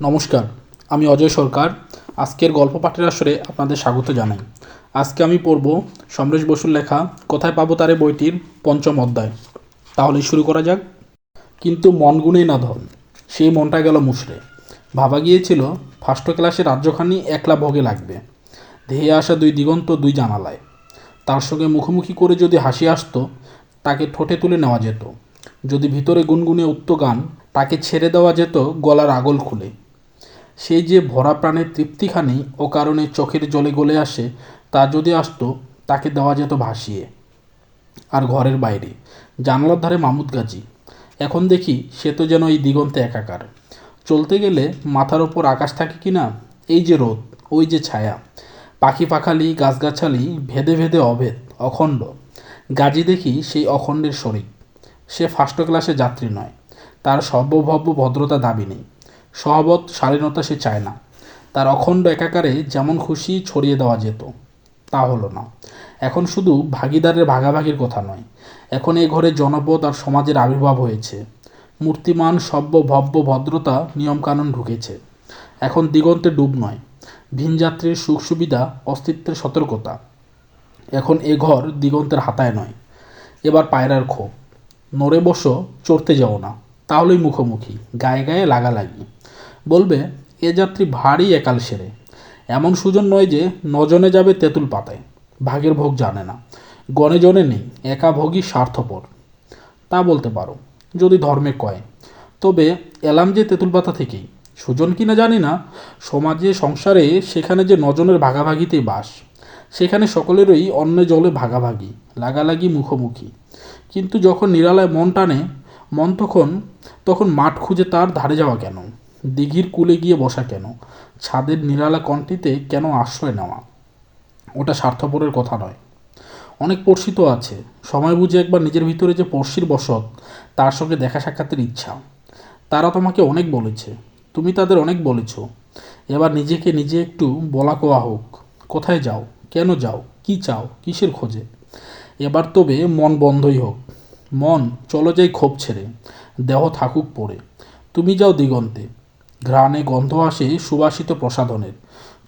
নমস্কার, আমি অজয় সরকার। আজকের গল্প পাঠের আসরে আপনাদের স্বাগত জানাই। আজকে আমি পড়ব সমরেশ বসুর লেখা কোথায় পাবো তারে বইটির পঞ্চম অধ্যায়। তাহলে শুরু করা যাক। কিন্তু মন গুণেই না ধন, সেই মনটা গেল মুশড়ে ভাবা গিয়েছিল ফার্স্ট ক্লাসে রাজ্যখানি একলা ভোগে লাগবে। ধেয়ে আসা দুই দিগন্ত দুই জানালায়। তার সঙ্গে মুখোমুখি করে যদি হাসি আসতো, তাকে ঠোঁটে তুলে নেওয়া যেত। যদি ভিতরে গুনগুনে উঠত গান, তাকে ছেড়ে দেওয়া যেত গলার আগল খুলে। সেই যে ভরা প্রাণের তৃপ্তিখানি ও কারণে চোখের জলে গলে আসে, তা যদি আসতো, তাকে দেওয়া যেত ভাসিয়ে। আর ঘরের বাইরে, জানালার ধারে মামুদ গাজী। এখন দেখি সে তো যেন এই দিগন্তে একাকার। চলতে গেলে মাথার ওপর আকাশ থাকে কি না এই যে রোদ, ওই যে ছায়া। পাখি পাখালি, গাছগাছালি, ভেদে ভেদে অভেদ, অখণ্ড। গাজী দেখি সেই অখণ্ডের শরীর। সে ফার্স্ট ক্লাসে যাত্রী নয়, তার সর্বভব্য ভদ্রতা দাবি নেই। সহবত শালীনতা সে চায় না। তার অখণ্ড একাকারে যেমন খুশি ছড়িয়ে দেওয়া যেত, তা হলো না। এখন শুধু ভাগিদারের ভাগাভাগির কথা নয়, এখন এ ঘরে জনপদ আর সমাজের আবির্ভাব হয়েছে। মূর্তিমান, সভ্য, ভব্য, ভদ্রতা নিয়মকানুন ঢুকেছে। এখন দিগন্তে ডুব নয়, ভিনযাত্রীর সুখ সুবিধা অস্তিত্বের সতর্কতা। এখন এ ঘর দিগন্তের হাতায় নয়, এবার পায়রার ক্ষোভ নড়ে বসো, চড়তে যাও না, তাহলেই মুখোমুখি, গায়ে গায়ে লাগালাগি বলবে, এ যাত্রী ভারী একাল সেরে। এমন সুজন নয় যে নজনে যাবে তেঁতুল পাতায়। ভাগের ভোগ জানে না। গণে জনে নেই, একা ভোগই স্বার্থপর। তা বলতে পারো, যদি ধর্মে কয়। তবে এলাম যে তেঁতুল পাতা থেকেই। সুজন কিনা জানি না, সমাজে, সংসারে সেখানে যে নজনের ভাগাভাগিতেই বাস, সেখানে সকলেরই অন্য জলে ভাগাভাগি, লাগালাগি মুখোমুখি। কিন্তু যখন নিরালায় মন টানে, মন তখন তখন মাঠ খুঁজে তার ধারে যাওয়া কেন? দিঘির কূলে গিয়ে বসা কেন? ছাদের নিরালা কণ্ঠিতে কেন আশ্রয় নেওয়া? ওটা স্বার্থপরের কথা নয়। অনেক পড়শি তো আছে। সময় বুঝে একবার নিজের ভিতরে যে পড়শির বসত, তার সঙ্গে দেখা সাক্ষাতের ইচ্ছা। তারা তোমাকে অনেক বলেছে। তুমি তাদের অনেক বলেছ। এবার নিজেকে নিজে একটু বলা কোয়া হোক। কোথায় যাও? কেন যাও? কি চাও? কিসের খোঁজে? এবার তবে মন বন্ধই হোক। মন, চলো যাই ক্ষোভ ছেড়ে। দেহ থাকুক পড়ে। তুমি যাও দিগন্তে। ঘ্রাণে গন্ধ আসে সুবাসিত প্রসাধনের,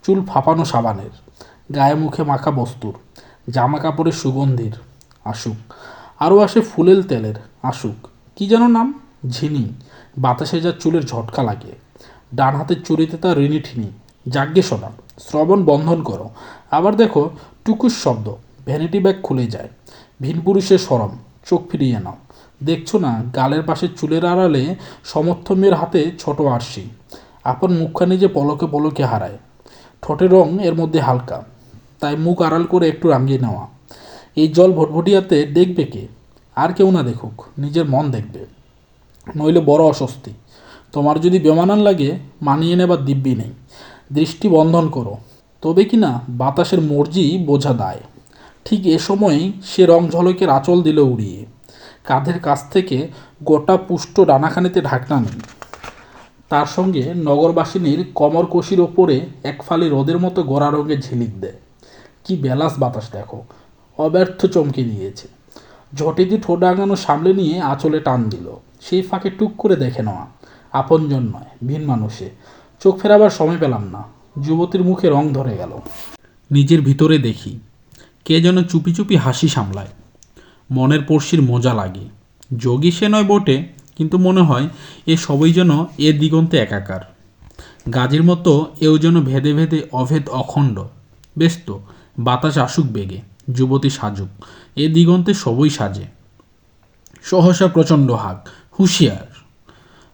চুল ফাঁপানো সাবানের, গায়ে মুখে মাখা বস্তুর, জামা কাপড়ের সুগন্ধির, আসুক। আরও আসে ফুলেল তেলের, আসুক। কি যেন নাম? ঝিনি। বাতাসে যা চুলের ঝটকা লাগে। ডান হাতের চুরিতে তার ঋণি ঠিনি। যাজ্ঞে শোনা শ্রবণ বন্ধন করো। আবার দেখো টুকুস শব্দ। ভ্যানিটি ব্যাগ খুলে যায়। ভিন পুরুষের সরম। চোখ ফিরিয়ে নাও। দেখছ না, গালের পাশে চুলের আড়ালে সমর্থমের হাতে ছোট আরশি। আপন মুখখানি যে পলকে পলকে হারায়। ঠোঁটের রং এর মধ্যে হালকা, তাই মুখ আড়াল করে একটু রাঙিয়ে নেওয়া। এই জল ভটভটিয়াতে দেখবে কে? আর কেউ না দেখুক, নিজের মন দেখবে। নইলে বড় অস্বস্তি। তোমার যদি বেমানান লাগে, মানিয়ে নেবার দিব্যি নেই। দৃষ্টি বন্ধন করো। তবে কি না, বাতাসের মর্জি বোঝা দায়। ঠিক এ সময়েই সে রং ঝলকের আঁচল দিল উড়িয়ে। কাঁধের কাছ থেকে গোটা পুষ্ট ডানাখানিতে ঢাকনা নেই তার সঙ্গে নগরবাসিনীর কমর কষির ওপরে এক ফালি রোদের মতো গোড়া রঙের ঝিলিক দেয়। কি বেলাস বাতাস দেখো, অব্যর্থ চমকে দিয়েছে। ঝটিটি ঠোঁট ডাঙানো সামলে নিয়ে আঁচলে টান দিল। সেই ফাঁকে টুক করে দেখে নেওয়া, আপনজন নয়, ভিন মানুষে। চোখ ফেরাবার সময় পেলাম না, যুবতীর মুখে রং ধরে গেল। নিজের ভিতরে দেখি, কে যেন চুপি চুপি হাসি সামলায়। মনের পড়শির মজা লাগে। যোগী সে নয় বটে, কিন্তু মনে হয় এ সবই যেন এ দিগন্তে একাকার। গাজীর মতো এও যেন ভেদে ভেদে অভেদ অখণ্ড। বেশ তো, বাতাস আসুক বেগে, যুবতী সাজুক, এ দিগন্তে সবই সাজে। সহসা প্রচণ্ড হাক, হুঁশিয়ার।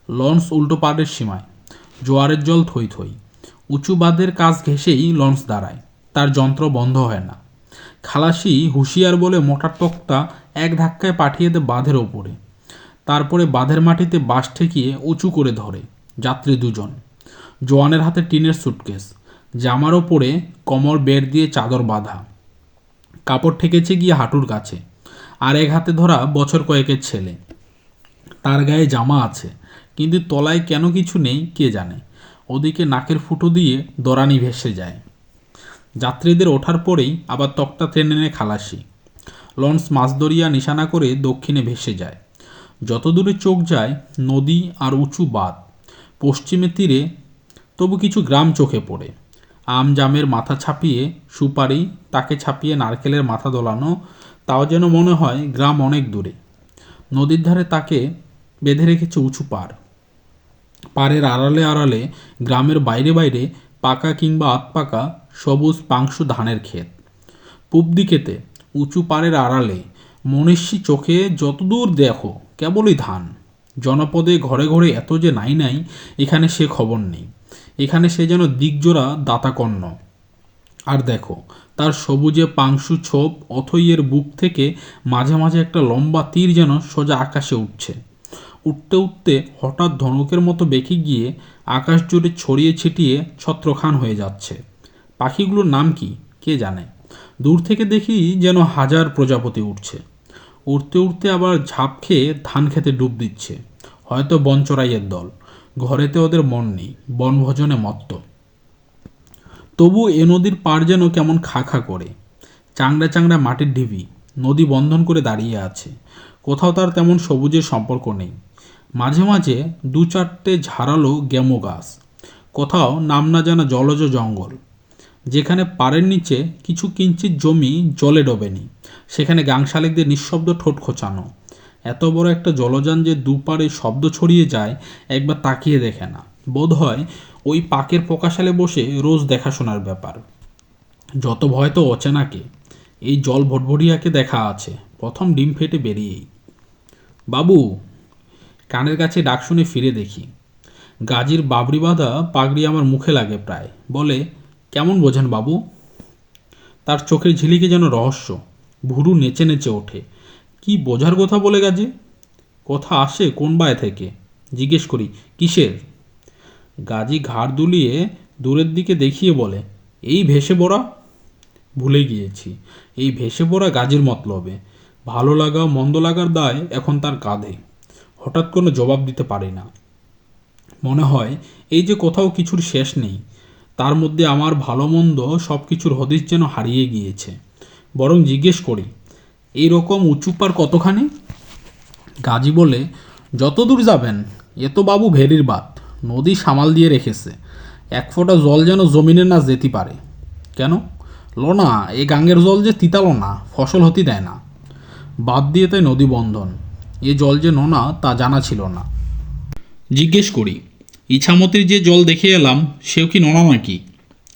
লঞ্চ উল্টো পাড়ের সীমায়, জোয়ারের জল থই থই। উঁচু বাঁধের কাজ ঘেঁষেই লঞ্চ দাঁড়ায়, তার যন্ত্র বন্ধ হয় না। খালাসি হুঁশিয়ার বলে মোটা তক্তা এক ধাক্কায় পাঠিয়ে দেয় বাঁধের ওপরে। তারপরে বাঁধের মাটিতে বাঁশ ঠেকিয়ে উঁচু করে ধরে যাত্রী দুজন। জোয়ানের হাতে টিনের সুটকেস। জামার ওপরে কমর বের দিয়ে চাদর বাঁধা। কাপড় ঠেকেছে গিয়ে হাঁটুর কাছে। আর এক হাতে ধরা বছর কয়েকের ছেলে। তার গায়ে জামা আছে, কিন্তু তলায় কেন কিছু নেই কে জানে। ওদিকে নাকের ফুটো দিয়ে দরানি ভেসে যায়। যাত্রীদের ওঠার পরেই আবার তক্তা ট্রেনে খালাসি। লঞ্চ মাছ মাছদরিয়া নিশানা করে দক্ষিণে ভেসে যায়। যত দূরে চোখ যায়, নদী আর উঁচু বাঁধ। পশ্চিমের তীরে তবু কিছু গ্রাম চোখে পড়ে। আম জামের মাথা ছাপিয়ে সুপারি, তাকে ছাপিয়ে নারকেলের মাথা দোলানো, তাও যেন মনে হয় গ্রাম অনেক দূরে। নদীর ধারে তাকে বেঁধে রেখেছে উঁচু পাড় পাড়ের আড়ালে আড়ালে, গ্রামের বাইরে বাইরে পাকা কিংবা আধপাকা সবুজ পাংশু ধানের ক্ষেত। পূব দিকেতে উঁচু পাড়ের আড়ালে। মনীষী চোখে যতদূর দেখো, কেবলই ধান। জনপদে ঘরে ঘরে এত যে নাই নাই, এখানে সে খবর নেই। এখানে সে যেন দিকজোড়া দাতাকর্ণ। আর দেখো, তার সবুজে পাংশু ছোপ অথইয়ের বুক থেকে মাঝে মাঝে একটা লম্বা তীর যেন সোজা আকাশে উঠছে। উঠতে উঠতে হঠাৎ ধনুকের মতো বেঁকে গিয়ে আকাশ জুড়ে ছড়িয়ে ছিটিয়ে ছত্রখান হয়ে যাচ্ছে। পাখিগুলোর নাম কি, কে জানে? দূর থেকে দেখি যেন হাজার প্রজাপতি উঠছে উড়তে উড়তে আবার ঝাঁপ খেয়ে ধান খেতে ডুব দিচ্ছে। হয়তো বনচড়াইয়ের দল। ঘরেতে ওদের মন নেই, বনভোজনে মত্ত। তবু এ নদীর পাড় যেন কেমন খা খা করে। চাংড়া চাংড়া মাটির ঢিবি, নদী বন্ধন করে দাঁড়িয়ে আছে। কোথাও তার তেমন সবুজের সম্পর্ক নেই। মাঝে মাঝে দু চারটে ঝাড়ালো গেমো গাছ। কোথাও নাম না জানা জলজ জঙ্গল। যেখানে পাড়ের নিচে কিছু কিঞ্চিত জমি জলে ডোবেনি। সেখানে গাংশালিকদের নিঃশব্দ ঠোঁট খোঁচানো। এত বড় একটা জলযান যে দুপারে শব্দ ছড়িয়ে যায়, একবার তাকিয়ে দেখে না। বোধ হয় ওই পাকের প্রকাশালে বসে রোজ দেখাশোনার ব্যাপার। যত ভয় তো অচেনাকে। এই জল ভটভটিয়াকে দেখা আছে। প্রথম ডিম ফেটে বেরিয়েই। বাবু, কানের কাছে ডাক শুনে ফিরে দেখি। গাজীর বাবরি বাঁধা পাগড়ি আমার মুখে লাগে প্রায়। বলে কেমন বোঝেন বাবু? তার চোখের ঝিলিকে যেন রহস্য, ভুরু নেচে নেচে ওঠে। কি বোঝার কথা বলে গাজী? কথা আসে কোন বায় থেকে? জিজ্ঞেস করি, কিসের? গাজী ঘাড় দুলিয়ে দূরের দিকে দেখিয়ে বলে, এই ভেসে পড়া? ভুলে গিয়েছি, এই ভেসে পড়া গাজীর মতলবে। ভালো লাগা মন্দ লাগার দায় এখন তার কাঁধে। হঠাৎ কোনো জবাব দিতে পারি না। মনে হয়, এই যে কোথাও কিছুর শেষ নেই। তার মধ্যে আমার ভালো মন্দ সব কিছুর হদিশ যেন হারিয়ে গিয়েছে। বরং জিজ্ঞেস করি এই রকম উঁচু পার কতখানি? গাজী বলে যত দূর যাবেন, এ তো বাবু ভেরির বাত নদী সামাল দিয়ে রেখেছে। এক ফোঁটা জল যেন জমিনে না যেতে পারে। কেন? লোনা, এ গাঙ্গের জল যে তিতালো না, ফসল হতে দেয় না। বাদ দিয়ে তাই নদী বন্ধন, এ জল যে নোনা তা জানা ছিল না। জিজ্ঞেস করি ইছামতির যে জল দেখে এলাম, সেও কি নোনা নাকি?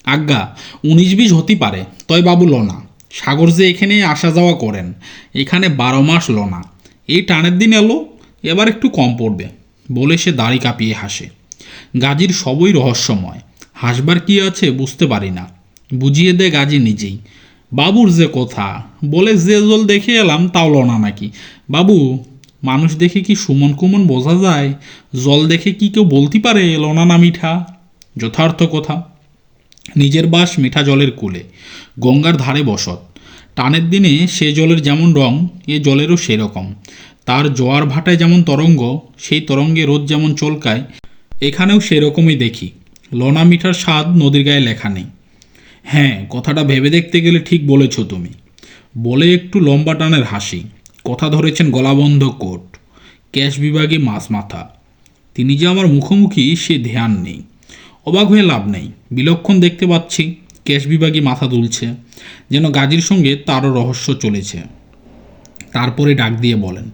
আজ্ঞা, উনিশ বিশ হতে পারে, তয় বাবু লোনা। সাগর যে এখানে আসা যাওয়া করেন, এখানে বারো মাস লোনা। এই টানের দিন এলো, এবার একটু কম পড়বে, বলে সে দাড়ি কাঁপিয়ে হাসে। গাজীর সবই রহস্যময়, হাসবার কি আছে বুঝতে পারি না। বুঝিয়ে দেয় গাজী নিজেই। বাবুর যে কথা, বলে যে জল দেখে এলাম, তাও লনা নাকি। বাবু মানুষ দেখে কি সুমন কুমন বোঝা যায়? জল দেখে কি কেউ বলতে পারে? লনা না মিঠা? যথার্থ কথা। নিজের বাস মিঠা জলের কূলে, গঙ্গার ধারে বসত। টানের দিনে সে জলের যেমন রং, এ জলেরও সেরকম। তার জোয়ার ভাটায় যেমন তরঙ্গ, সেই তরঙ্গে রোদ যেমন চলকায়, এখানেও সেরকমই দেখি। লনা মিঠার স্বাদ নদীর গায়ে লেখা নেই। হ্যাঁ কথাটা ভেবে দেখতে গেলে ঠিক বলেছ তুমি। বলে একটু লম্বা টানের হাসি। কথা ধরেছেন গলাবন্ধ কোট ক্যাশ বিভাগে মাছ মাথা। তিনি যে আমার মুখোমুখি, সে ধ্যান নেই। অবাক হয়ে লাভ নেই। বিলক্ষণ দেখতে পাচ্ছি, ক্যাশ বিভাগে মাথা তুলছে, যেন গাজীর সঙ্গে তারও রহস্য চলেছে। তারপরে ডাক দিয়ে বলেন,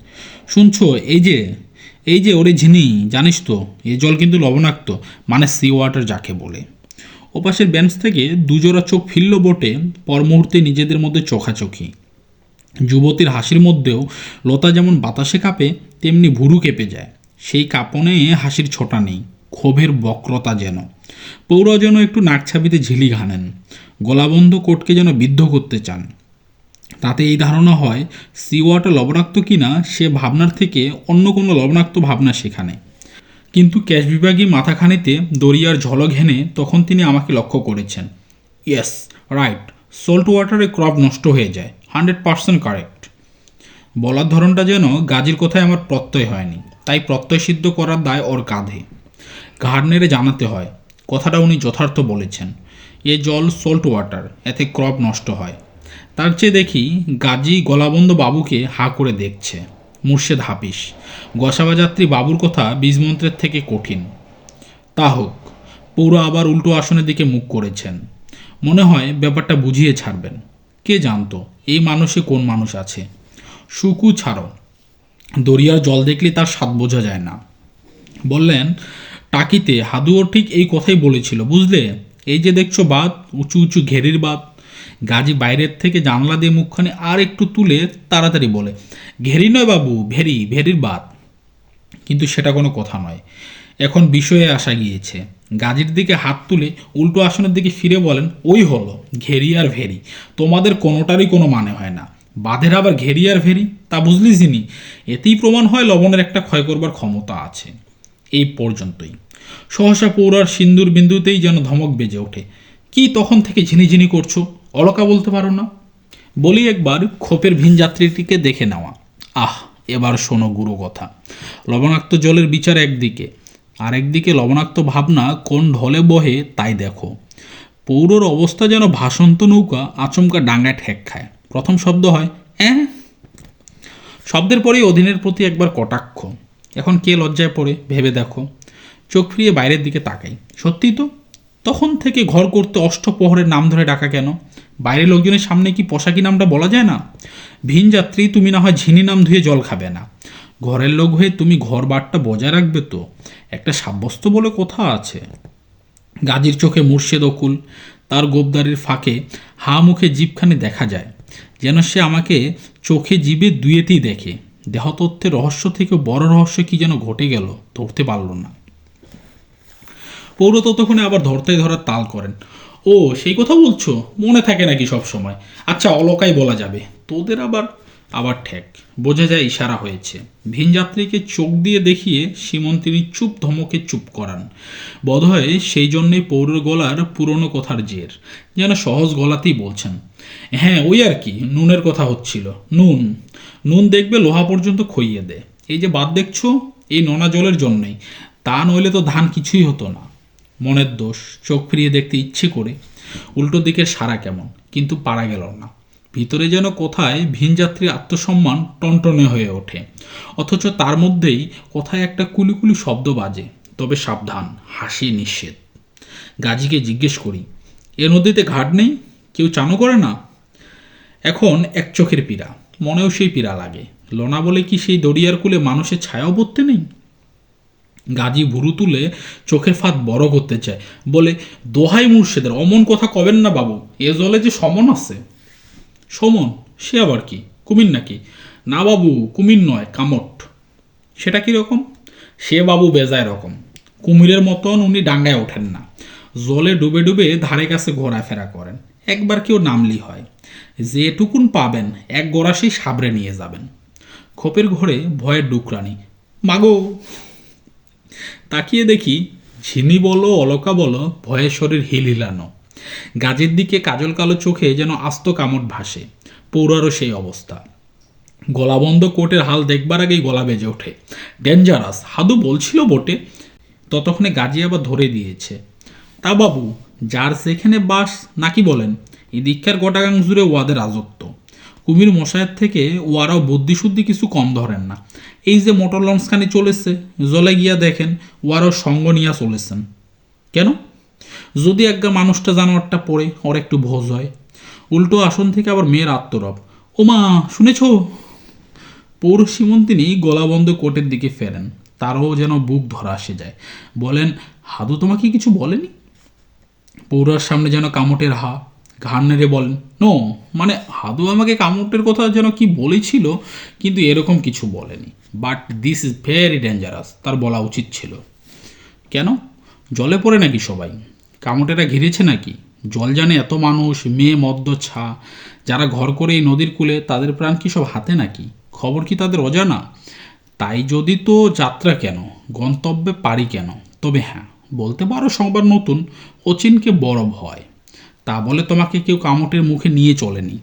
শুনছো, এই যে এই যে ওরে ঝিনি, জানিস তো, এ জল কিন্তু লবণাক্ত মানে সি ওয়াটার যাকে বলে। ওপাশের বেঞ্চ থেকে দুজোড়া চোখ ফিরল বটে, পর মুহূর্তে নিজেদের মধ্যে চোখাচোখি। যুবতীর হাসির মধ্যেও লতা যেমন বাতাসে কাঁপে, তেমনি ভুরু কেঁপে যায়। সেই কাঁপনে হাসির ছোটা নেই, ক্ষোভের বক্রতা যেন। পৌর যেন একটু নাকছাবিতে ঝিলি ঘানেন গলাবন্ধ কোটকে যেন বিদ্ধ করতে চান। তাতে এই ধারণা হয় সি ওয়াটার লবণাক্ত কিনা সে ভাবনার থেকে অন্য কোনো লবণাক্ত ভাবনা সেখানে। কিন্তু ক্যাশ বিভাগী মাথাখানিতে দরিয়ার ঝলক হেনে তখন তিনি আমাকে লক্ষ্য করেছেন। ইয়েস, রাইট সল্ট ওয়াটারে ক্রপ নষ্ট হয়ে যায়। Hundred percent correct. বলার ধরনটা যেন গাজীর কথায় আমার প্রত্যয় হয়নি, তাই প্রত্যয় সিদ্ধ করার দায় ওর কাঁধে। ঘাড় নেড়ে জানাতে হয়, কথাটা উনি যথার্থ বলেছেন। এ জল সল্ট ওয়াটার এতে ক্রপ নষ্ট হয়। তার চেয়ে দেখি গাজী গলাবন্ধ বাবুকে হা করে দেখছে, মুর্শেদ হাফিস। গসাবাযাত্রী বাবুর কথা বীজমন্ত্রের থেকে কঠিন। তা হোক, পৌর আবার উল্টো আসনের দিকে মুখ করেছেন। মনে হয় ব্যাপারটা বুঝিয়ে ছাড়বেন। কে জানতো এই মানুষে কোন মানুষ আছে? সুকু ছাড়ো। দরিয়ার জল দেখলে তার স্বাদ বোঝা যায় না। বললেন, টাকিতে, হাদুও ঠিক এই কথাই বলেছিল, বুঝলে? এই যে দেখছ বাদ উঁচু উঁচু ঘেরির বাদ গাজী বাইরের থেকে জানলা দিয়ে মুখখানি আর একটু তুলে তাড়াতাড়ি বলে, ঘেরি নয় বাবু, ভেরি, ভেরির বাদ কিন্তু সেটা কোনো কথা নয়। এখন বিষয়ে আসা গিয়েছে। গাজীর দিকে হাত তুলে উল্টো আসনের দিকে ফিরে বলেন, ওই হলো, ঘেরি আর ভেরি। তোমাদের কোনোটারই কোনো মানে হয় না। বাঁধের আবার ঘেরি আর ভেরি? তা বুঝলি যিনি এতেই প্রমাণ হয় লবণের একটা ক্ষয় করবার ক্ষমতা আছে। এই পর্যন্তই। সহসা পৌরার সিন্দুর বিন্দুতেই যেন ধমক বেজে ওঠে। কি তখন থেকে ঝিনিঝিনি করছ? অলকা বলতে পারো না? বলি একবার খোপের ভিন যাত্রীটিকে দেখে নেওয়া। আহ, এবার শোনো গুরু কথা। লবণাক্ত জলের বিচার একদিকে। আর একদিকে লবণাক্ত ভাবনা কোন ঢলে বহে তাই দেখো। পৌরর অবস্থা যেন ভাসন্ত নৌকা আচমকা ডাঙ্গায় ঠেক খায়। প্রথম শব্দ হয়, অ্যাঁ? শব্দের পরেই অধীনের প্রতি একবার কটাক্ষ। এখন কে লজ্জায় পড়ে, ভেবে দেখো। চোখ ফিরিয়ে বাইরের দিকে তাকাই। সত্যিই তো? তখন থেকে ঘর করতে অষ্টপ্রহরের নাম ধরে ডাকা কেন? বাইরের লোকজনের সামনে কি পোশাকি নামটা বলা যায় না? ভিন যাত্রী তুমি না হয় ঝিনি নাম ধুয়ে জল খাবে না। ঘরের লোক হয়ে তুমি ঘর বারটা বজায় রাখবে তো? একটা সাব্যস্ত বলে কথা আছে। গাজীর চোখে মুর্শেদ অকুল, তার গোবদারির ফাঁকে হা মুখে জিভখানে দেখা যায়, যেন সে আমাকে চোখে জিভে দুয়েতেই দেখে। দেহতত্ত্বের রহস্য থেকে বড় রহস্য কি যেন ঘটে গেল, ধরতে পারল না। পৌর ততক্ষণে আবার ধরতে ধরার তাল করেন। ও, সেই কথা বলছো? মনে থাকে নাকি সব সময় আচ্ছা অলকাই বলা যাবে। তোদের আবার আবার ঠেক। বোঝা যায় ইশারা হয়েছে। ভিনযাত্রীকে চোখ দিয়ে দেখিয়ে সীমন তিনি চুপ ধমকে চুপ করান। বোধহয় সেই জন্যই পৌরের গলার পুরনো কথার জের, যেন সহজ গলাতেই বলছেন হ্যাঁ ওই আর কি, নুনের কথা হচ্ছিল। নুন নুন দেখবে লোহা পর্যন্ত খইয়ে দে। এই যে বাদ দেখছ, এই নোনা জলের জন্যই। তা নইলে তো ধান কিছুই হতো না। মনের দোষ, চোখ ফিরিয়ে দেখতে ইচ্ছে করে। উল্টো দিকের সারা কেমন, কিন্তু পারা গেল না। ভিতরে যেন কোথায় ভিনযাত্রীর আত্মসম্মান টনটনে হয়ে ওঠে। অথচ তার মধ্যেই কোথায় একটা কুলিকুলি শব্দ বাজে, তবে সাবধান, হাসি নিষেধ। গাজীকে জিজ্ঞেস করি, এ নদীতে ঘাট নেই? কেউ চানও করে না? এখন এক চোখের পীড়া, মনেও সেই পীড়া লাগে। লোনা বলে কি সেই দরিয়ার কূলে মানুষের ছায়াও পড়তে নেই? গাজী ভুরু তুলে চোখের ফাঁদ বড় করতে চায়, বলে, দোহাই মুর্শেদের, অমন কথা কবেন না বাবু, এ জলে যে সমন আছে। সমন, সে আবার কি? কুমির নাকি? না বাবু, কুমির নয়, কামট। সেটা কি রকম? সে বাবু বেজায় রকম। কুমিরের মতন উনি ডাঙ্গায় ওঠেন না। জলে ডুবে ডুবে ধারে কাছে ঘোরাফেরা করেন। একবার কেউ নামলি হয়। যেটুকুন পাবেন, এক গোড়াশেই সাবরে নিয়ে যাবেন। খোপের ঘরে ভয়ের ডুকরানি, মাগো! তাকিয়ে দেখি, ঝিনি বলো, অলকা বলো, ভয়ে শরীর হিল হিলানো গাজের দিকে কাজল কালো চোখে যেন আস্ত কামড় ভাসে। পৌরারও সেই অবস্থা। গলাবন্ধ কোটের হাল দেখবার আগেই গলা বেজে ওঠে। ডেঞ্জারাস, হাদু বলছিল বটে, ততক্ষণে গাজি আবার ধরে দিয়েছে। তা বাবু, যার সেখানে বাস, নাকি বলেন, এই দীক্ষার গোটাগাং জুড়ে ওয়াদের রাজত্ব। কুমির মশায়ের থেকে ওয়ারাও বুদ্ধিশুদ্ধি কিছু কম ধরেন না। এই যে মোটর লঞ্চখানি চলেছে, জলে গিয়া দেখেন, ওয়ারাও সঙ্গ নিয়া চলেছেন। কেন? যদি একগা মানুষটা জানোয়ারটা পড়ে, ওর একটু ভোজ হয়। উল্টো আসন থেকে আবার মেয়ের আত্মরব। ওমা, শুনেছ? পৌর সীমন্তিনী গলাবন্ধ কোটের দিকে ফেরেন। তারও যেন বুক ধরা আসে যায়। বলেন, হাদু তোমাকে কিছু বলেনি? পৌরার সামনে যেন কামটের হা, ঘাড় নেড়ে বলেন, নো মানে হাদু আমাকে কামটের কথা যেন কি বলেছিল, কিন্তু এরকম কিছু বলেনি। But this is very dangerous, তার বলা উচিত ছিল। কেন? জলে পড়ে নাকি সবাই? কামটেরা ঘিরেছে নাকি? জল জানে এত মানুষ, মেয়ে, মদ্য, ছা। যারা ঘর করে এই নদীর কূলে, তাদের প্রাণ কি সব হাতে নাকি? খবর কি তাদের অজানা? তাই যদি তো যাত্রা কেন? গন্তব্যে পারি কেন? তবে হ্যাঁ বলতে পারো সংবাদ নতুন, অচিনকে বড় ভয় তা বলে তোমাকে কেউ কামটের মুখে নিয়ে চলেনি।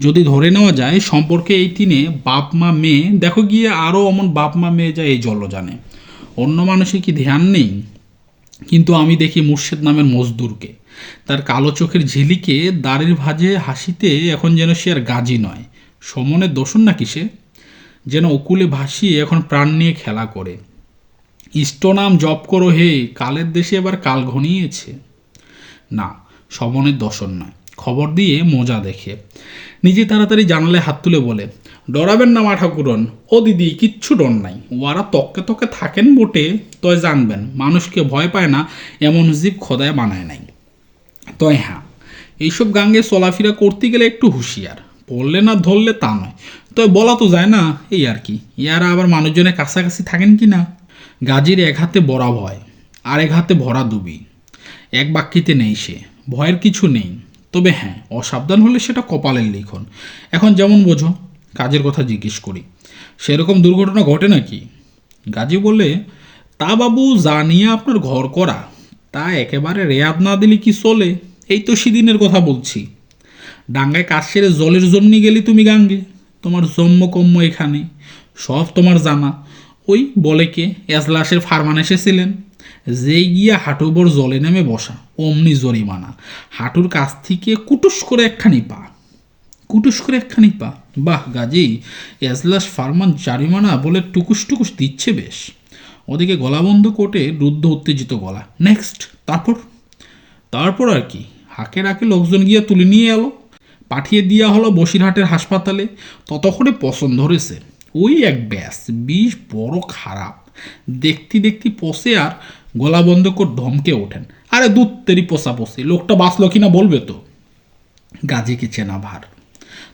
যদি ধরে নেওয়া যায়, সম্পর্কে এই তিনে বাপ, মা, মেয়ে, দেখো গিয়ে আরও অমন বাপ, মা, মেয়ে যায় এই জল জানে অন্য মানুষের কি ধ্যান নেই? কিন্তু আমি দেখি মুর্শেদ নামের মজদুরকে। তার কালো চোখের ঝিলিকে দাড়ির ভাজে হাসিতে এখন যেন সে আর গাজী নয়। সমনের দোষণ না কিসে যেন অকুলে ভাসিয়ে এখন প্রাণ নিয়ে খেলা করে। ইষ্ট নাম জপ করো হে, কালের দেশে এবার কাল ঘনিয়েছে। না সমনের দর্শন নয়। খবর দিয়ে মজা দেখে। নিজে তাড়াতাড়ি জানালে হাত তুলে বলে ডরাবেন না মা ঠাকুরন। ও দিদি, কিচ্ছু ডর নাই। ওরা তককে তকে থাকেন বটে, তয় জানবেন, মানুষকে ভয় পায় না, এমন জীব খোদায় বানায় নাই। তয় হ্যাঁ এইসব গাঙ্গে চলাফেরা করতে গেলে একটু হুঁশিয়ার। পড়লে না ধরলে তা নয়। তবে বলা তো যায় না, এই আর কি। ইয়ারা আবার মানুষজনের কাছাকাছি থাকেন কি না? গাজীর এক হাতে বড়া ভয়, আর এক হাতে ভরা দুবি। এক বাক্যিতে নেই সে, ভয়ের কিছু নেই। তবে হ্যাঁ অসাবধান হলে সেটা কপালের লিখন। এখন যেমন বোঝো। কাজের কথা জিজ্ঞেস করি। সেরকম দুর্ঘটনা ঘটে নাকি? গাজী বলে তা বাবু, জানিয়ে আপনার ঘর করা। তা একেবারে রেয়াত না দিলে কি চলে? এই তো সেদিনের কথা বলছি। ডাঙ্গায় কাজ সেরে জলের জন্য গেলি তুমি গাঙ্গে। তোমার জন্ম কম্ম এখানে। সব তোমার জানা। ওই বলে কে? এজলাসের ফারমান এসেছিলেন। যেই গিয়া হাঁটুবর জলে নেমে বসা। অমনি জরিমানা। হাঁটুর কাছ থেকে কুটুস করে একখানি পা। কুটুস করে একখানি পা। বাহ, গাজী, এজলাস ফারমান জারিমানা বলে টুকুস টুকুস দিচ্ছে বেশ। ওদিকে গলাবন্ধ কোটে রুদ্ধ উত্তেজিত গলা। নেক্সট তারপর? তারপর আর কি? হাকে রাকে লোকজন গিয়া তুলে নিয়ে এলো। পাঠিয়ে দেওয়া হলো বসিরহাটের হাসপাতালে। ততক্ষণে পছন্দ ধরেছে ওই এক ব্যাস, বিষ বড় খারাপ। দেখতে দেখতে পচে আর গলা বন্ধ করে ধমকে ওঠেন। আরে দুত্তেরই পোষা পচে লোকটা বাঁচলো কিনা বলবে তো? গাজীকে চেনা ভার।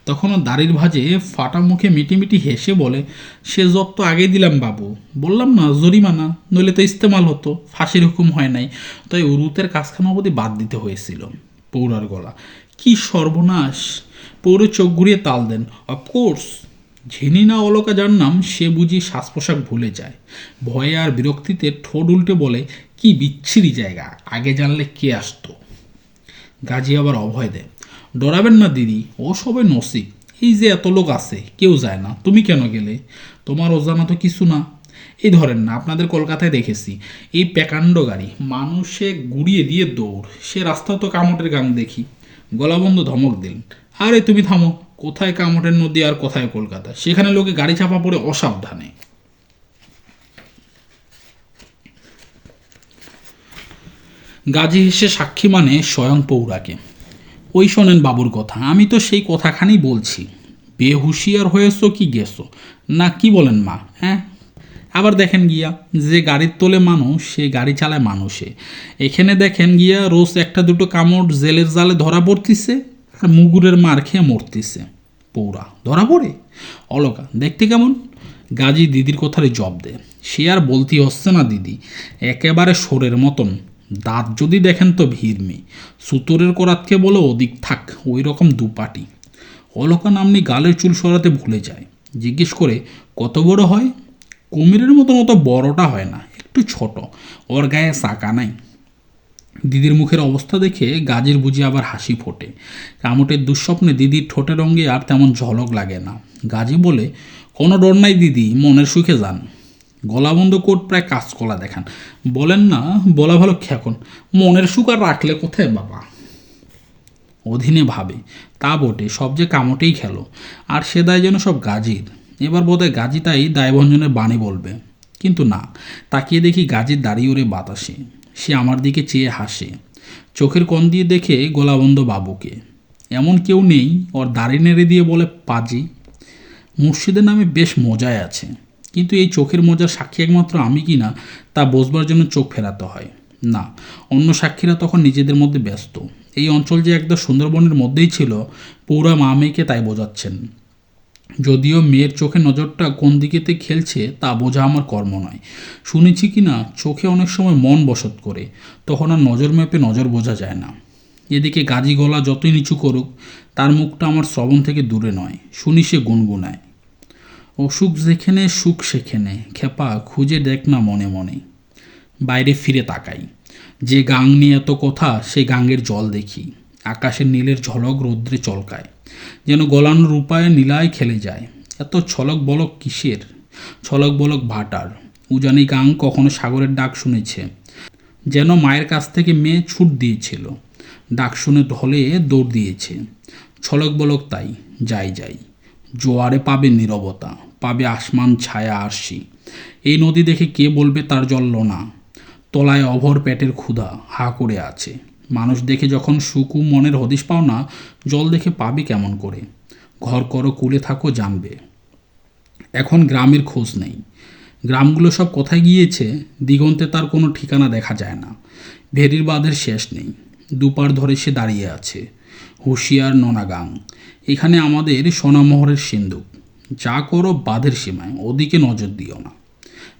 তখনও দাড়ির ভাজে ফাটা মুখে মিটিমিটি হেসে বলে, সে জব তো আগেই দিলাম বাবু। বললাম না, জরিমানা, নইলে তো ইস্তেমাল হতো, ফাঁসির হুকুম হয় নাই। তাই উরুতের কাজখানা অবধি বাদ দিতে হয়েছিল। পৌরার গলা। কি সর্বনাশ, পৌরে চোখ ঘুরিয়ে তাল দেন। অফকোর্স ঝিনি না অলকা যার নাম, সে বুঝি শ্বাস পোশাক ভুলে যায়। ভয়ে আর বিরক্তিতে ঠোঁট উল্টে বলে, কি বিচ্ছিরি জায়গা, আগে জানলে কে আসতো? গাজী আবার অভয় দেয় ডরাবেন না দিদি ও সবাই নসিব। এই যে এত লোক আছে, কেউ যায় না। তুমি কেন গেলে? তোমার অজানা তো কিছু না। এই ধরেন না, আপনাদের কলকাতায় দেখেছি, এই প্যাকাণ্ড গাড়ি মানুষে গুড়িয়ে দিয়ে দৌড়। সে রাস্তা তো কামটের গান দেখি। গলাবন্ধ ধমক দিন আরে তুমি থামো, কোথায় কামটের নদী আর কোথায় কলকাতা? সেখানে লোকে গাড়ি চাপা পড়ে অসাবধানে। গাজী হেসে সাক্ষী মানে স্বয়ং পৌরাকে। ওই শোনেন বাবুর কথা, আমি তো সেই কথাখানি বলছি। বেহুশিয়ার হয়েছো কি গেছো? না, কি বলেন মা হ্যাঁ? আবার দেখেন গিয়া, যে গাড়ির তোলে মানুষ, সে গাড়ি চালায় মানুষে। এখানে দেখেন গিয়া, রোজ একটা দুটো কামড় জেলের জালে ধরা পড়তিছে, আর মুগুরের মার খেয়ে মরতিছে। পৌরা, ধরা পড়ে? অলকা, দেখতে কেমন? গাজী দিদির কথারে জব দেয় সে আর বলতে হচ্ছে না দিদি, একেবারে সোরের মতন। দাঁত যদি দেখেন তো ভিড় ভিড়মি সুতোরের করাতকে বলে ওদিক থাক ওই রকম দুপাটি। অলকা নামনি গালের চুল সরাতে ভুলে যায়। জিজ্ঞেস করে, কত বড় হয়? কুমিরের মতো মতো বড়টা হয় না, একটু ছোট। ওর গায়ে চাকা নাই। দিদির মুখের অবস্থা দেখে গাজের বুঝি আবার হাসি ফোটে। কামটের দুঃস্বপ্নে দিদির ঠোঁটের রঙে আর তেমন ঝলক লাগে না। গাজী বলে, কোনো ডর নাই দিদি, মনের সুখে যান। গলাবন্ধ কোট প্রায় কাঁচকলা দেখান। বলেন না, বলা ভালো খেকন মনের সুখ আর রাখলে কোথায় বাবা? অধীনে ভাবে, তা বটে, সব যে কামটেই খেলো। আর সে দায় যেন সব গাজীর। এবার বোধহয় গাজী তাই দায়ভঞ্জনের বাণী বলবে। কিন্তু না, তাকিয়ে দেখি গাজীর দাঁড়িয়ে ওরে বাতাসে। সে আমার দিকে চেয়ে হাসে। চোখের কোণ দিয়ে দেখে গোলাবন্ধ বাবুকে। এমন কেউ নেই, ওর দাড়ি নেড়ে দিয়ে বলে, পাজি? মুর্শিদের নামে বেশ মজায় আছে। কিন্তু এই চোখের মজার সাক্ষী একমাত্র আমি কি না, তা বোঝবার জন্য চোখ ফেরাতে হয়। না, অন্য সাক্ষীরা তখন নিজেদের মধ্যে ব্যস্ত। এই অঞ্চল যে একদম সুন্দরবনের মধ্যেই ছিল, পৌরা মা মেয়েকে তাই বোঝাচ্ছেন। যদিও মেয়ের চোখে নজরটা কোন দিকেতে খেলছে, তা বোঝা আমার কর্ম নয়। শুনেছি কি না, চোখে অনেক সময় মন বসত করে, তখন আর নজর মেপে নজর বোঝা যায় না। এদিকে গাজি গলা যতই নিচু করুক, তার মুখটা আমার শ্রবণ থেকে দূরে নয়, শুনি সে গুনগুনায়। অসুখ যেখানে, সুখ সেখানে। খেপা, খুঁজে দেখ না মনে মনে। বাইরে ফিরে তাকাই। যে গাং নিয়ে এত কথা, সে গাঙ্গের জল দেখি। আকাশের নীলের ঝলক রৌদ্রে চলকায়। যেন গলানোর উপায়ে নীলায় খেলে যায়। এত ছলক বলক কিসের? ছলক বলক ভাটার। উজানি গাং কখনো সাগরের ডাক শুনেছে। যেন মায়ের কাছ থেকে মেয়ে ছুট দিয়েছিল। ডাক শুনে ঢলে দৌড় দিয়েছে। ছলক বলক তাই, যাই যাই। জোয়ারে পাবে নীরবতা, পাবে আসমান ছায়া আরশি। এই নদী দেখে কে বলবে তার জল লোনা তলায় অভর পেটের ক্ষুধা হা করে আছে। মানুষ দেখে যখন সুকু মনের হদিশ পাও না, জল দেখে পাবে কেমন করে। ঘর করো, কুলে থাকো, জানবে। এখন গ্রামের খোঁজ নেই। গ্রামগুলো সব কোথায় গিয়েছে, দিগন্তে তার কোনো ঠিকানা দেখা যায় না। ভেরির বাঁধের শেষ নেই। দুপার ধরে সে দাঁড়িয়ে আছে। হুঁশিয়ার নোনাগাং। এখানে আমাদের সোনামোহরের সিন্ধুক যা করো বাঁধের সীমায়, ওদিকে নজর দিও না।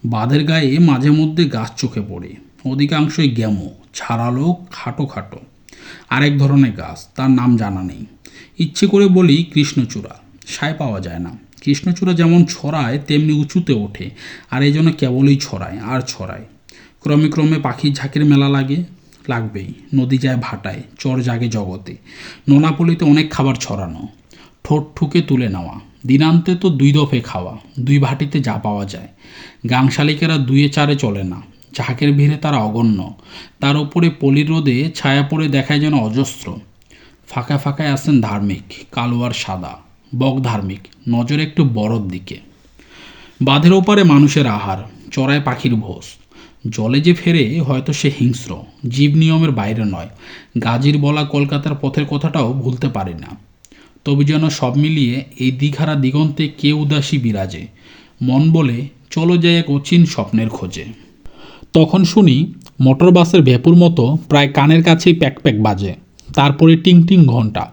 বাঁধের গায়ে মাঝে মধ্যে গাছ চোখে পড়ে। অধিকাংশই গ্যামো, ছাড়ালো, খাটো খাটো। আরেক ধরনের গাছ, তার নাম জানা নেই। ইচ্ছে করে বলি কৃষ্ণচূড়া। সায় পাওয়া যায় না। কৃষ্ণচূড়া যেমন ছড়ায়, তেমনি উঁচুতে ওঠে। আর এই জন্য কেবলই ছড়ায়, আর ছড়ায়। ক্রমে ক্রমে পাখির ঝাঁকের মেলা লাগে। লাগবেই। নদী যায় ভাটায়, চর জাগে জগতে। নোনাপলিতে অনেক খাবার ছড়ানো। ঠোঁট ঠুকে তুলে নেওয়া। দিনান্তে তো দুই দফে খাওয়া, দুই ভাটিতে যা পাওয়া যায়। গাংশালিকেরা দুয়ে চারে চলে না। ঝাঁকের ভিড়ে তারা অগণ্য। তার উপরে পলির রোদে ছায়া পড়ে দেখায় যেন অজস্র। ফাঁকা ফাঁকায় আসেন ধার্মিক কালো আর সাদা, বক ধার্মিক, নজর একটু বড়র দিকে। বাঁধের ওপারে মানুষের আহার, চড়ায় পাখির ভোজ। জলে যে ফেরে, হয়তো সে হিংস্র। জীব নিয়মের বাইরে নয়। গাজীর বলা কলকাতার পথের কথাটাও ভুলতে পারি না। তবে যেন সব মিলিয়ে এই দিঘারা দিগন্তে কে উদাসী বিরাজে। মন বলে, চলো যাই এক অচিন স্বপ্নের খোঁজে। তখন শুনি মোটর বাসের ভেপুর মতো প্রায় কানের কাছেই প্যাক প্যাক বাজে। তারপরে টিং টিং ঘণ্টা।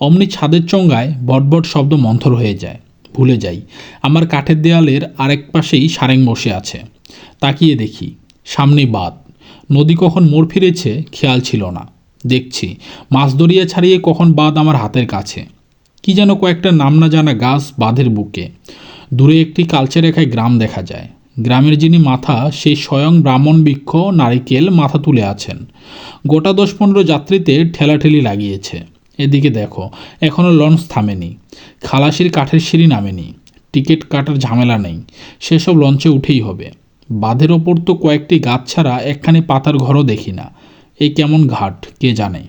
অমনি ছাদের চঙ্গায় বটবট শব্দ মন্থর হয়ে যায়। ভুলে যাই। আমার কাঠের দেয়ালের আরেক পাশেই সারেং বসে আছে। তাকিয়ে দেখি সামনেই বাঁধ। নদী কখন মোড় ফিরেছে খেয়াল ছিল না। দেখছি, মাছ দরিয়া ছাড়িয়ে কখন বাঁধ আমার হাতের কাছে। কি যেন কয়েকটা নাম না জানা গাছ বাঁধের বুকে। দূরে একটি কালচে রেখায় গ্রাম দেখা যায়। গ্রামের যিনি মাথা সেই স্বয়ং ব্রাহ্মণ বৃক্ষ, নারিকেল মাথা তুলে আছেন। গোটা দশ পনেরো যাত্রীতে ঠেলাঠেলি লাগিয়েছে। এদিকে দেখো এখনও লঞ্চ থামেনি। খালাসির কাঠের সিঁড়ি নামেনি। টিকিট কাটার ঝামেলা নেই। সেসব লঞ্চে উঠেই হবে। বাঁধের ওপর তো কয়েকটি গাছ ছাড়া একখানি পাতার ঘরও দেখি না। এই কেমন ঘাট, কে জানে?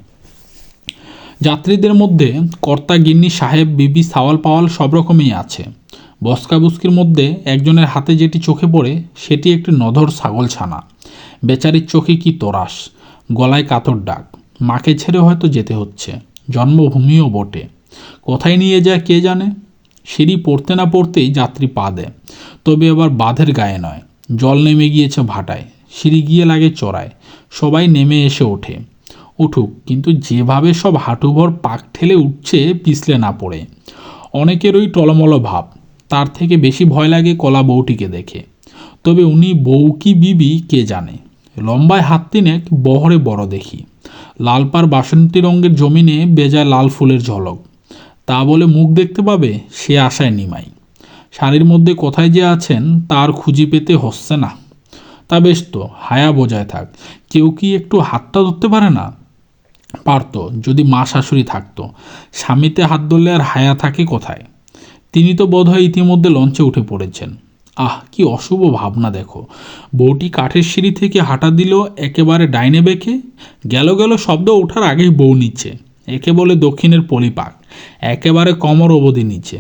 যাত্রীদের মধ্যে কর্তা, গিন্নি, সাহেব, বিবি, সাওয়াল পাওয়াল সব রকমই আছে। বস্কাবুস্কির মধ্যে একজনের হাতে যেটি চোখে পড়ে, সেটি একটি নধর ছাগল ছানা। বেচারির চোখে কি তোরাস, গলায় কাতর ডাক। মাকে ছেড়ে হয়তো যেতে হচ্ছে, জন্মভূমিও বটে। কোথায় নিয়ে যায়, কে জানে? সিঁড়ি পড়তে না পড়তেই যাত্রী পা দেয়, তবে আবার বাঁধের গায়ে নয়। জল নেমে গিয়েছে ভাটায়, সিঁড়ি গিয়ে লাগে চড়ায়, সবাই নেমে এসে ওঠে। উঠুক, কিন্তু যেভাবে সব হাঁটুভর পাক ঠেলে উঠছে, পিছলে না পড়ে। অনেকের ওই টলমল ভাব, তার থেকে বেশি ভয় লাগে কলা বউটিকে দেখে। তবে উনি বউ কি বিবি, কে জানে? লম্বায় হাত তিনেক, বহরে বড় দেখি। লালপার বাসন্তী রঙের জমিনে বেজায় লাল ফুলের ঝলক। তা বলে মুখ দেখতে পাবে, সে আশায় নিমাই। শাড়ির মধ্যে কোথায় যে আছেন, তার খুঁজি পেতে হচ্ছে না। তা বেশ তো, হায়া বোঝায় থাক। কেউ কি একটু হাতটা ধরতে পারে না? পারতো, যদি মা শাশুড়ি থাকতো। স্বামীতে হাত ধরলে আর হায়া থাকে কোথায়? তিনি তো বোধহয় ইতিমধ্যে লঞ্চে উঠে পড়েছেন। আহ, কি অশুভ ভাবনা দেখো। বউটি কাঠের সিঁড়ি থেকে হাঁটা দিল একেবারে ডাইনে বেঁকে। গেল গেল শব্দ ওঠার আগেই বউ নিচ্ছে একে বলে দক্ষিণের পরিপাক একেবারে কমর অবধি নিচে।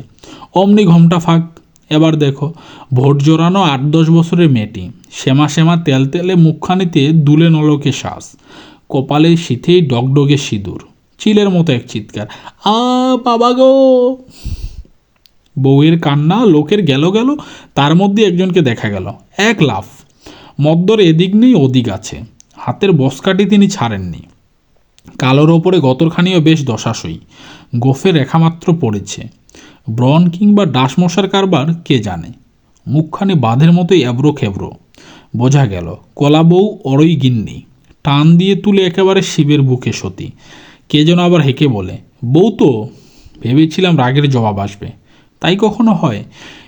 অমনি ঘমটা ফাঁক এবার দেখো, ভোট জোরানো আট দশ বছরের মেয়েটি। শ্যামা শ্যামা তেল তেলে মুখখানিতে দুলে নলকে শ্বাস। কপালে শীতেই ডগডগে সিঁদুর। চিলের মতো এক চিৎকার, আ, বাবা গো! বউয়ের কান্না লোকের গেল গেল, তার মধ্যে একজনকে দেখা গেল। এক লাফ। মদ্দর এদিক নেই, ওদিক আছে। হাতের বসকাটি তিনি ছাড়েননি। কালোর ওপরে গতরখানিও বেশ দশাসই গোফে রেখামাত্র পড়েছে। ব্রন কিংবা ডাসমশার কারবার কে জানে? মুখখানি বাঁধের মতোই এবড়ো খেবড়ো। বোঝা গেল, কলা বউ অরই গিন্নি। টান দিয়ে তুলে একেবারে শিবের বুকে সতী। কে যেন আবার হেঁকে বলে, বউ তো ভেবেছিলাম রাগের জবাব আসবে। তাই কখনো হয়?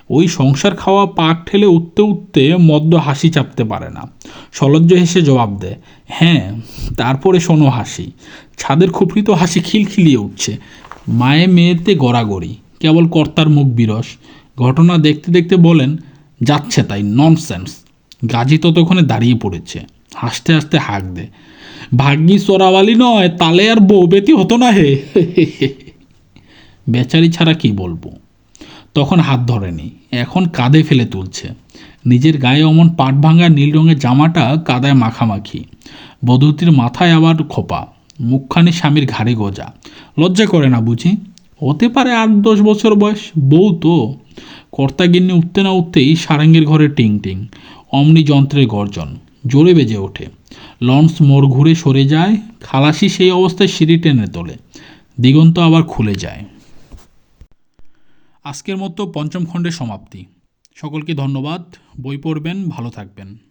ওই সংসার খাওয়া পাক ঠেলে উঠতে উঠতে মদ্য হাসি চাপতে পারে না। সলজ্জ হেসে জবাব দেয় হ্যাঁ তারপরে শোনো হাসি। ছাদের খুপড়ি তো হাসি খিলখিলিয়ে উঠছে। মায়ে মেয়েতে গড়াগড়ি। কেবল কর্তার মুখ বিরস। ঘটনা দেখতে দেখতে বলেন, যাচ্ছে তাই ননসেন্স গাজী ততক্ষণে দাঁড়িয়ে পড়েছে। হাসতে হাসতে হাঁক দে ভাগ্যি চোরাওয়ালি নয়, তালে আর বউ বেতি হতো না হে। বেচারি ছাড়া কি বলব? তখন হাত ধরেনি, এখন কাঁধে ফেলে তুলছে। নিজের গায়ে অমন পাট ভাঙা নীল রঙের জামাটা কাদায় মাখামাখি। বধূটির মাথায় আবার খোপা, মুখখানি স্বামীর ঘাড়ে গোজা। লজ্জা করে না বুঝি? হতে পারে আট দশ বছর বয়স, বউ তো। কর্তা কর্তাগিন্নি উঠতে না উঠতেই সারাঙ্গের ঘরে টিং টিং অমনি যন্ত্রের গর্জন, জোরে বেজে ওঠে। লঞ্চ মোড় ঘুরে সরে যায়, খালাসি সেই অবস্থায় সিঁড়ি টেনে তোলে, দিগন্ত আবার খুলে যায়। আজকের মতো পঞ্চম খণ্ডের সমাপ্তি। সকলকে ধন্যবাদ, বই পড়বেন, ভালো থাকবেন।